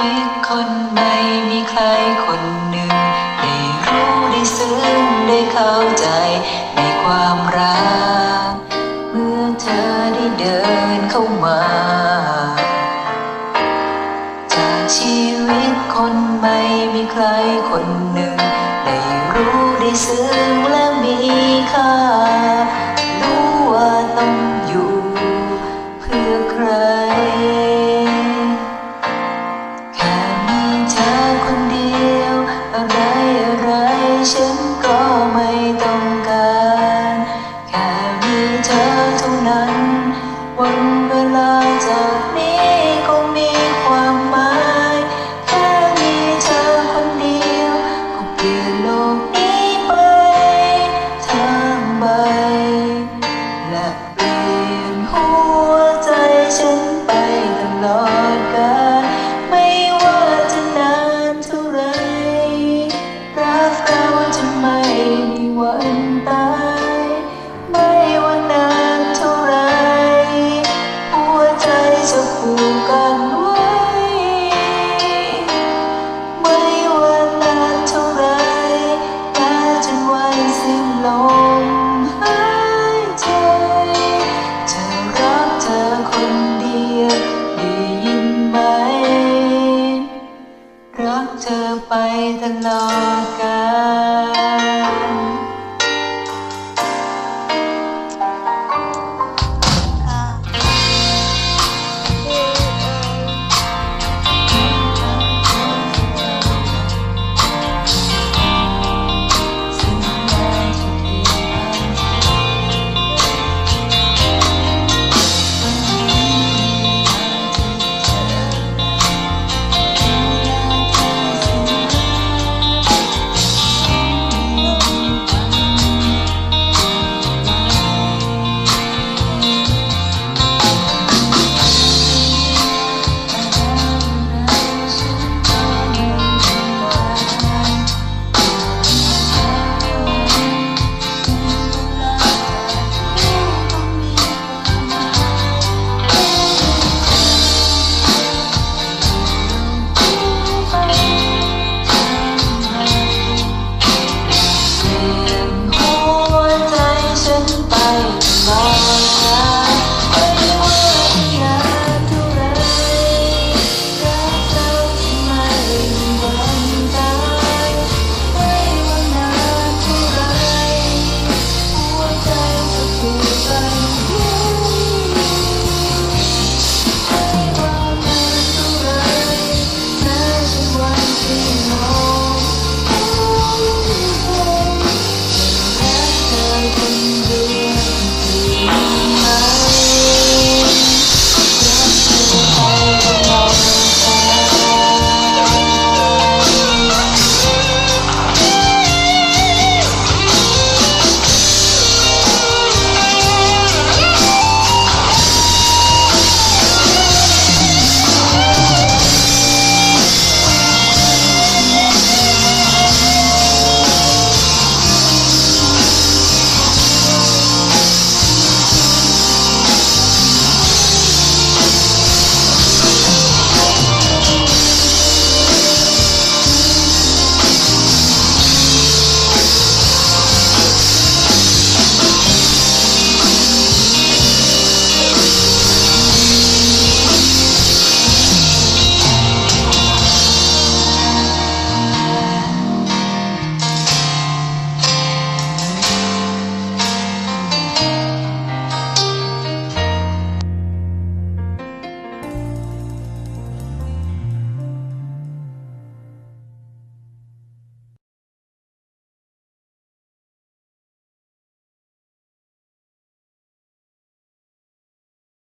วิตคนไม่มีใครคนหนึ่ง ได้รู้ได้ซึ้งได้เข้าใจในความรัก เมื่อเธอได้เดินเข้ามา จากชีวิตคนไม่มีใครคนหนึ่ง Oh my. วันตาย ไม่ว่านานเท่าไร หัวใจจะผูกกันไว้ ไม่ว่านานเท่าไรแม้จนวันสิ้นลมหายใจจะรักเธอคนเดียว ได้ยินไหม รักเธอไปตลอดกาล